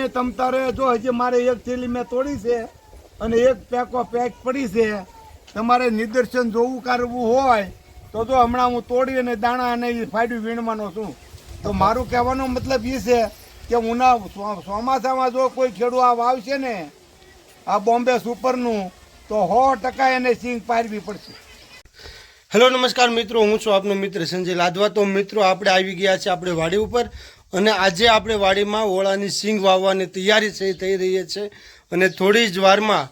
ને તમ તારે જો હજી મારે એક થેલી મેં તોડી છે અને એક પેકો પેક પડી છે, તમારે નિદર્શન જોવું કરવું હોય તો જો હમણાં હું તોડી અને દાણા અને ફાડ્યું વીણવાનો છું. તો મારું કહેવાનો મતલબ એ છે કે ઉના ચોમાસામાં જો કોઈ ખેડૂત આ વાવશે ને, આ બોમ્બે સુપરનું, તો સો ટકા એને સિંગ પારવી પડશે. હેલો, નમસ્કાર મિત્રો. હું છું આપનો મિત્ર સંજય લાદવા તો મિત્રો, આપણે આવી ગયા છે આપણે વાડી ઉપર. અને આજે આપણે વાડીમાં ઓળાની સિંગ વાવવાની તૈયારી થઈ રહી છે. અને થોડી જ વારમાં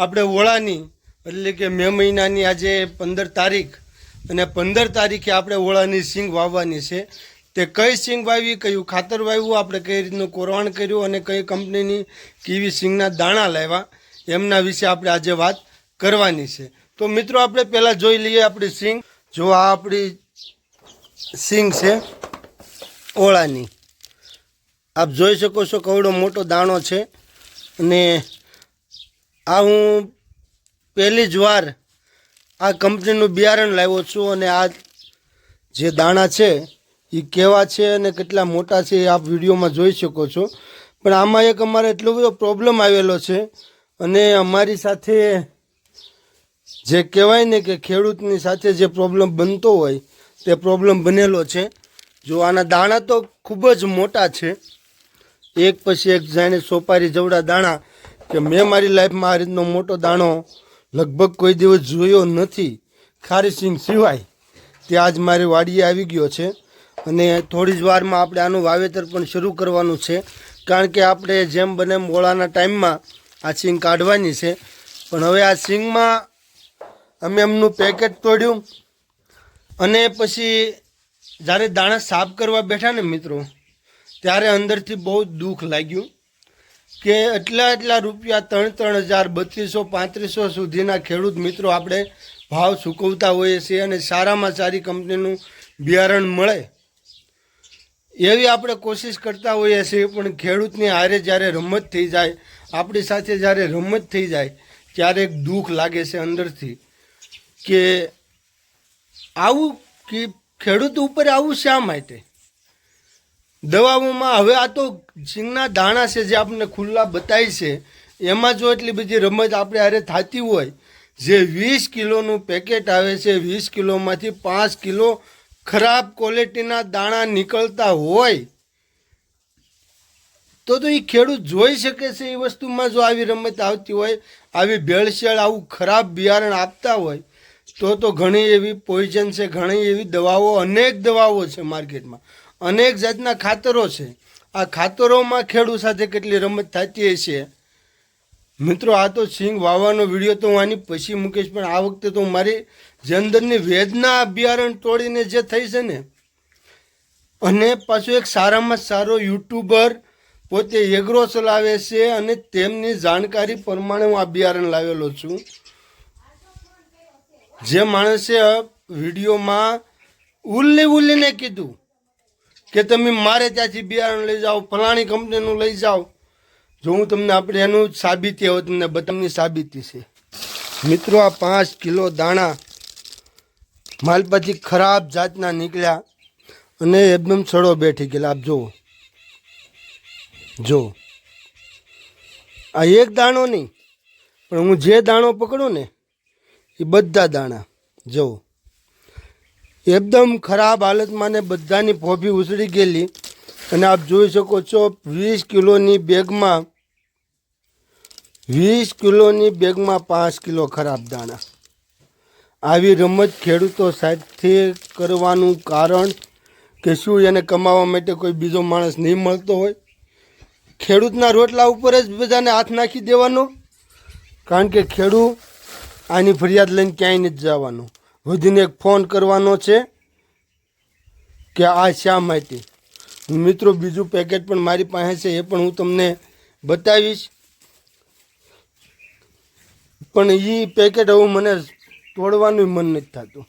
આપણે ઓળાની, એટલે કે મે મહિનાની આજે પંદર તારીખ, અને પંદર તારીખે આપણે ઓળાની સિંગ વાવવાની છે. તે કઈ સિંગ વાવી, કયું ખાતર વાવ્યું, આપણે કઈ રીતનું કોરવાણ કર્યું, અને કઈ કંપનીની કેવી સિંગના દાણા લાવ્યા, એમના વિશે આપણે આજે વાત કરવાની છે. તો મિત્રો, આપણે પહેલાં જોઈ લઈએ આપણી સિંગ. જો આ આપણી સિંગ છે, ઓળાની. આપ જોઈ શકો છો કવડો મોટો દાણો છે. અને આ હું પહેલી જ વાર આ કંપનીનું બિયારણ લાવ્યો છું અને આ જે દાણા છે એ કેવા છે અને કેટલા મોટા છે એ આપ વિડીયોમાં જોઈ શકો છો. પણ આમાં એક અમારે એટલો બધો પ્રોબ્લેમ આવેલો છે અને અમારી સાથે જે કહેવાય ને કે ખેડૂતની સાથે જે પ્રોબ્લેમ બનતો હોય, તે પ્રોબ્લેમ બનેલો છે. જો આના દાણા તો ખૂબ જ મોટા છે. એક પછી એક જાણે સોપારી જવડા દાણા કે મેં મારી લાઈફમાં આ રીતનો મોટો દાણો લગભગ કોઈ દિવસ જોયો નથી. ખારી સિંગ સિવાય તે આજ મારી વાડીએ આવી ગયો છે અને થોડી જ વારમાં આપણે આનું વાવેતર પણ શરૂ કરવાનું છે. કારણ કે આપણે જેમ બને મોળાના ટાઈમમાં આ સિંગ કાઢવાની છે. પણ હવે આ સિંગમાં અમે એમનું પેકેટ તોડ્યું અને પછી જ્યારે દાણા સાફ કરવા બેઠા ને મિત્રો ત્યારે અંદરથી બહુ દુઃખ લાગ્યું કે એટલા એટલા રૂપિયા ત્રણ ત્રણ હજાર બત્રીસો, પાંત્રીસો સુધીના ખેડૂત મિત્રો આપણે ભાવ ચૂકવતા હોઈએ છીએ અને સારામાં સારી કંપનીનું બિયારણ મળે એવી આપણે કોશિશ કરતા હોઈએ છીએ, પણ ખેડૂતની હારે જ્યારે રમત થઈ જાય, આપણી સાથે જ્યારે રમત થઈ જાય ત્યારે એક દુઃખ લાગે છે અંદરથી કે આવું, કે ખેડૂત ઉપર આવું શા માટે? દવાઓમાં હવે આ તો સિંગના દાણા છે જે આપણને ખુલ્લા બતાય છે. એમાં જો એટલી બધી રમત આપણે હારે થતી હોય, જે વીસ કિલોનું પેકેટ આવે છે, વીસ કિલોમાંથી પાંચ કિલો ખરાબ ક્વોલિટીના દાણા નીકળતા હોય, તો તો એ ખેડૂત જોઈ શકે છે એ વસ્તુમાં જો આવી રમત આવતી હોય, આવી ભેળસેળ, આવું ખરાબ બિયારણ આપતા હોય, તો તો ઘણી એવી પોઈઝન છે, ઘણી એવી દવાઓ, અનેક દવાઓ છે માર્કેટમાં. અનેક જાતના ખાતરો છે. આ ખાતરોમાં ખેડૂત સાથે કેટલી રમત થતી હશે? મિત્રો, આ તો સિંગ વાવવાનો વીડિયો તો હું આની પછી મૂકીશ, પણ આ વખતે તો મારી જે અંદરની વેદના બિયારણ તોડીને જે થઈ છે ને, અને પાછું એક સારામાં સારો યુટ્યુબર પોતે એગ્રો ચલાવે છે અને તેમની જાણકારી પ્રમાણે હું આ લાવેલો છું. જે માણસે વિડીયોમાં ઉલ્લી ઉલ્લીને કીધું કે તમે મારે ત્યાંથી બિયારણ લઈ જાઓ, ફલાણી કંપનીનું લઈ જાઓ. જો હું તમને આપણે એનું સાબિતી હવે તમને બતમની સાબિતી છે. મિત્રો, આ પાંચ કિલો દાણા માલપાથી ખરાબ જાતના નીકળ્યા અને એકદમ સડો બેઠી ગયેલા. આપ જુઓ. જો આ એક દાણો નહીં, પણ હું જે દાણો પકડું ને, એ બધા દાણા. જુઓ. એકદમ ખરાબ હાલતમાં ને બધાની ફોફી ઉછળી ગયેલી. અને આપ જોઈ શકો છો, વીસ કિલોની બેગમાં, વીસ કિલોની બેગમાં પાંચ કિલો ખરાબ દાણા. આવી રમત ખેડૂતો સાથે કરવાનું કારણ કે શું એને કમાવા માટે કોઈ બીજો માણસ નહીં મળતો હોય? ખેડૂતના રોટલા ઉપર જ બધાને હાથ નાખી દેવાનો? કારણ કે ખેડૂત આની ફરિયાદ લઈને ક્યાંય નથી જવાનો. વધીને એક ફોન કરવાનો છે કે આ શા માહિતી મિત્રો, બીજું પેકેટ પણ મારી પાસે છે, એ પણ હું તમને બતાવીશ. પણ એ પેકેટ હવે મને તોડવાનું મન નથી થતું.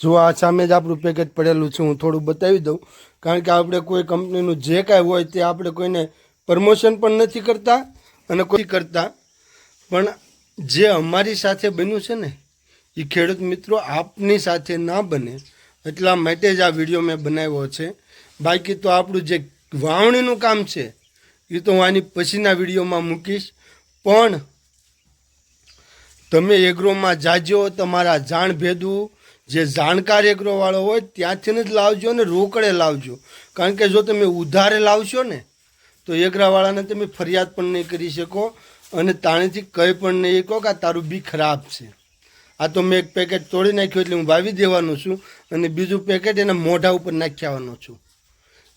જો આ સામે જ આપણું પેકેટ પડેલું છે, હું થોડું બતાવી દઉં. કારણ કે આપણે કોઈ કંપનીનું જે કાંઈ હોય તે આપણે કોઈને પ્રમોશન પણ નથી કરતા અને કોઈ કરતા. પણ જે અમારી સાથે બન્યું છે ને એ ખેડૂત મિત્રો આપની સાથે ના બને. એટલા માટે જ આ વીડિયો મેં બનાવ્યો છે. બાકી તો આપણું જે વાવણીનું કામ છે એ તો હું આની પછીના વિડીયોમાં મૂકીશ. પણ તમે એગ્રોમાં જાજો, તમારા જાણ ભેદું, જે જાણકાર એગ્રોવાળો હોય ત્યાંથી જ લાવજો ને રોકડે લાવજો. કારણ કે જો તમે ઉધારે લાવશો ને, તો એગ્રાવાળાને તમે ફરિયાદ પણ નહીં કરી શકો અને તાણીથી કંઈ પણ નહીં કહો કે આ તારું બી ખરાબ છે. આ તો મેં એક પેકેટ તોડી નાખ્યું એટલે હું વાવી દેવાનું છું અને બીજું પેકેટ એના મોઢા ઉપર નાખી છું.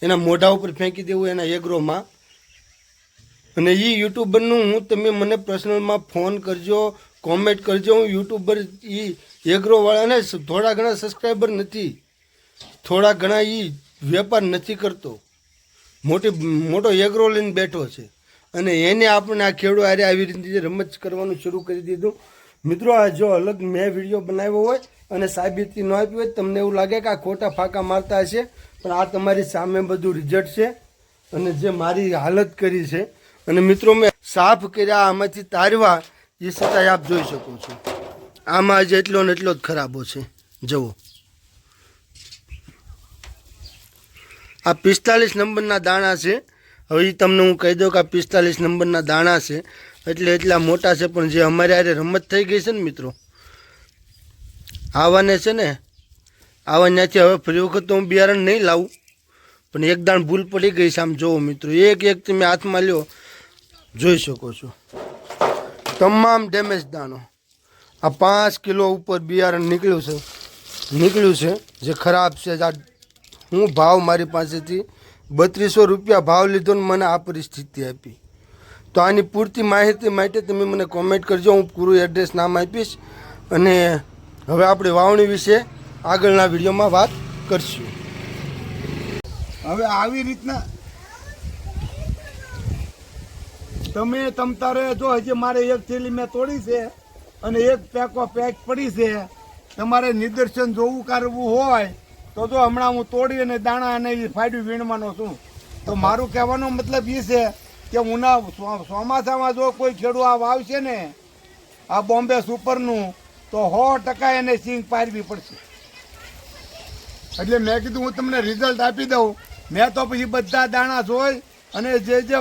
એના મોઢા ઉપર ફેંકી દેવું એના એગ્રોમાં. અને એ યુટ્યુબરનું હું તમે મને પર્સનલમાં ફોન કરજો કોમેન્ટ કરજો. હું યુટ્યુબર એ એગ્રોવાળાને થોડા ઘણા સબસ્ક્રાઈબર નથી. થોડા ઘણા એ વેપાર નથી કરતો. મોટી, મોટો એગ્રો લઈને બેઠો છે. અને એને આપણે આ ખેડૂત આરે આવી રીતે રમત કરવાનું શરૂ કરી દીધું. મિત્રો, આ જો અલગ મેં વીડિયો બનાવ્યો હોય અને સાબિતી ન આપી હોય તમને એવું લાગે કે આ ખોટા ફાંકા મારતા હશે, પણ આ તમારી સામે બધું રિઝલ્ટ છે અને જે મારી હાલત કરી છે. અને મિત્રો, મેં સાફ કર્યા, આમાંથી તારવા, એ છતાંય આપ જોઈ શકો છો. આમાં આજે એટલો ને એટલો જ ખરાબો છે. જવો આ પિસ્તાલીસ નંબરના દાણા છે. હવે એ તમને હું કહી દઉં કે આ પિસ્તાલીસ નંબરના દાણા છે. એટલે એટલા મોટા છે પણ જે અમારે આરે રમત થઈ ગઈ છે ને મિત્રો, આવાને છે ને, આવા ત્યાંથી હવે ફરી વખત તો હું બિયારણ નહીં લાવું, પણ એક દાણ ભૂલ પડી ગઈ છે આમ જોવો મિત્રો, એક એક તમે હાથમાં લ્યો, જોઈ શકો છો. તમામ ડેમેજ દાણો. આ પાંચ કિલો ઉપર બિયારણ નીકળ્યું છે નીકળ્યું છે, જે ખરાબ છે. આ હું ભાવ મારી પાસેથી બત્રીસો રૂપિયા ભાવ લીધો ને મને આ પરિસ્થિતિ આપી. તો આની પૂરતી માહિતી માટે તમે મને કોમેન્ટ કરજો, હું પૂરું એડ્રેસ નામ આપીશ અને હવે આપણે વાવણી વિશે આગળના વિડીયોમાં વાત કરશું. હવે આવી રીતના તમે તમતારે જો હજી મારે એક થેલી મેં તોડી છે અને એક પેકો પેક પડી છે. તમારે નિદર્શન જોવું કરવું હોય તો જો હમણાં હું તોડી અને દાણા અને ફાડ્યું વીણવાનો છું. તો મારું કહેવાનો મતલબ એ છે કે ઉના ચોમાસામાં જો કોઈ ખેડૂત આ વાવશે ને, આ બોમ્બે સુપરનું, તો સો ટકા એને સિંગ પારવી પડશે. એટલે મેં કીધું, હું તમને રિઝલ્ટ આપી દઉં. મેં તો પછી બધા દાણા જોઈ અને જે જે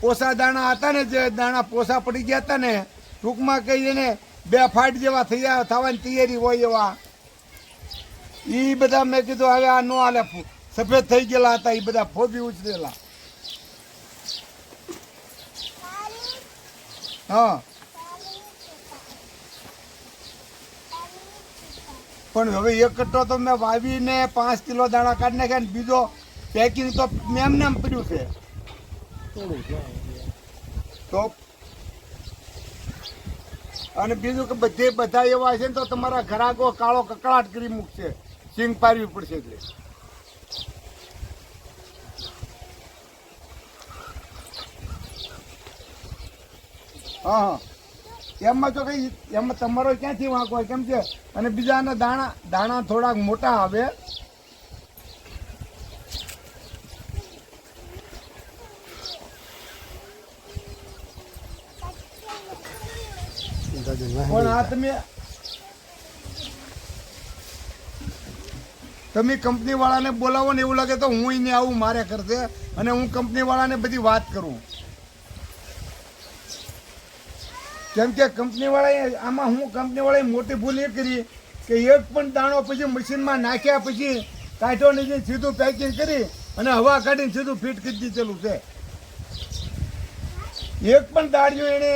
પોસા દાણા હતા ને, જે દાણા પોસા પડી ગયા હતા ને, ટૂંકમાં કહીએ ને બે ફાટ જેવા થયા, થવાની તૈયારી હોય એવા. એ બધા મેં કીધું, હવે આ નો હાલે, સફેદ થઈ ગયેલા હતા એ બધા ફોબી ઉછરેલા. હા. પણ હવે એક કટ્ટો તો મેં વાવીને પાંચ કિલો દાણા કાઢી નાખ્યા ને બીજો પેકિંગ તો મેમ ને પડ્યું છે. તો અને બીજું કે બધે બધા એવા છે ને તો તમારા ઘરાકો કાળો કકળાટ કરી મૂકશે. સિંગ પારવી પડશે એટલે. હા હા. એમાં તો કઈ, એમાં તમારો ક્યાંથી વાંક હોય, કેમ છે અને બીજાના દાણા દાણા થોડાક મોટા આવે. પણ આ તમે તમે કંપની વાળાને બોલાવો ને એવું લાગે તો હું એને આવું મારે કરશે અને હું કંપની વાળાને બધી વાત કરું. કેમ કે કંપની વાળાએ આમાં હું કંપની વાળાએ મોટી ભૂલ એ કરી કે એક પણ દાણો પછી મશીનમાં નાખ્યા પછી કાઢો નીચે સીધું પેકિંગ કરી અને હવા કાઢીને સીધું ફિટ કરી દીધેલું છે. એક પણ દાળીઓ એને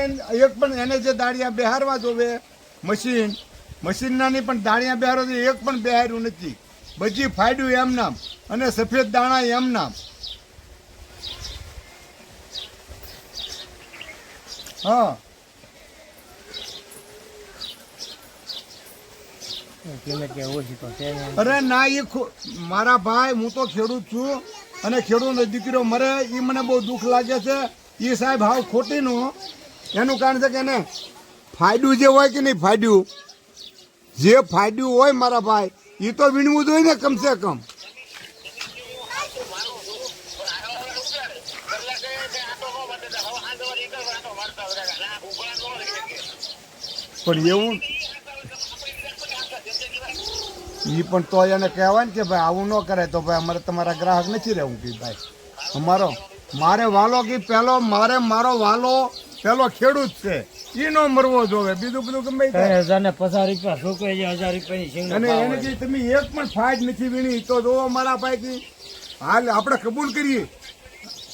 એક પણ એને જે દાળિયા બેહારવા જોવે, મશીન, મશીનનાની પણ દાળિયા બેહારો એક પણ બેહાર્યું નથી. બધી ફાડ્યું એમ નામ અને સફેદ દાણા એમ નામ. હા. અરે ના, એ મારા ભાઈ, હું તો ખેડૂત છું અને ખેડૂતનો દીકરો મરે, એ મને બહુ દુઃખ લાગે છે. એ સાહેબ હાવ ખોટીનું. એનું કારણ છે કે એને ફાયદું જે હોય કે નહીં ફાયદું, જે ફાયદું હોય મારા ભાઈ, એ તો વીણવું જોઈએ ને કમસે કમ. પણ એવું એ પણ તો એને કહેવાય ને કે ભાઈ આવું ન કરે તો ભાઈ અમારે તમારા ગ્રાહક નથી રહેવું કે ભાઈ. અમારો મારે વાલો કે પેલો મારે મારો વાલો પેલો ખેડૂત છે. એ નો મરવો જોવે. બીજું બધું ગમે હજાર ને પચાસ રૂપિયા જાય હજાર રૂપિયાની અને એને જે તમે એક પણ ફાઇટ નથી વીણી તો જોવો મારા પૈકી હાલ આપણે કબૂલ કરીએ.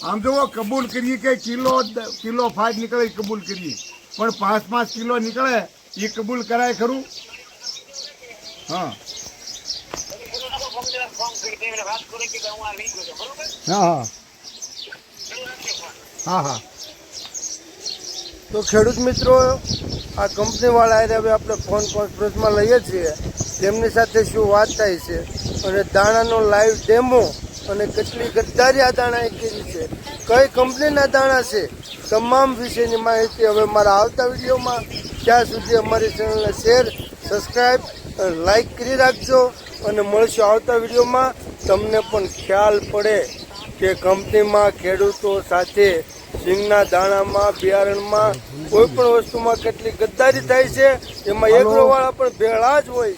આમ જોવો કબૂલ કરીએ કે કિલો કિલો ફાઇટ નીકળે કબૂલ કરીએ. પણ પાંચ પાંચ કિલો નીકળે એ કબૂલ કરાય ખરું? હા. હા હા હા. તો ખેડૂત મિત્રો, આ કંપનીવાળા હવે આપણે ફોન કોન્ફરન્સમાં લઈએ છીએ. તેમની સાથે શું વાત થાય છે અને દાણાનો લાઈવ ડેમો અને કેટલી ગદ્દારી આ દાણાએ કરી છે. કઈ કંપનીના દાણા છે? તમામ વિશેની માહિતી હવે મારા આવતા વિડીયોમાં. ત્યાં સુધી અમારી ચેનલને શેર સબસ્ક્રાઈબ લાઈક કરી રાખજો. અને મળશું આવતા વિડીયોમાં તમને પણ ખ્યાલ પડે કે કંપનીમાં ખેડૂતો સાથે સિંગના દાણામાં બિયારણમાં કોઈ પણ વસ્તુમાં કેટલી ગદ્દારી થાય છે એમાં એકરોવાળા પણ ભેળા જ હોય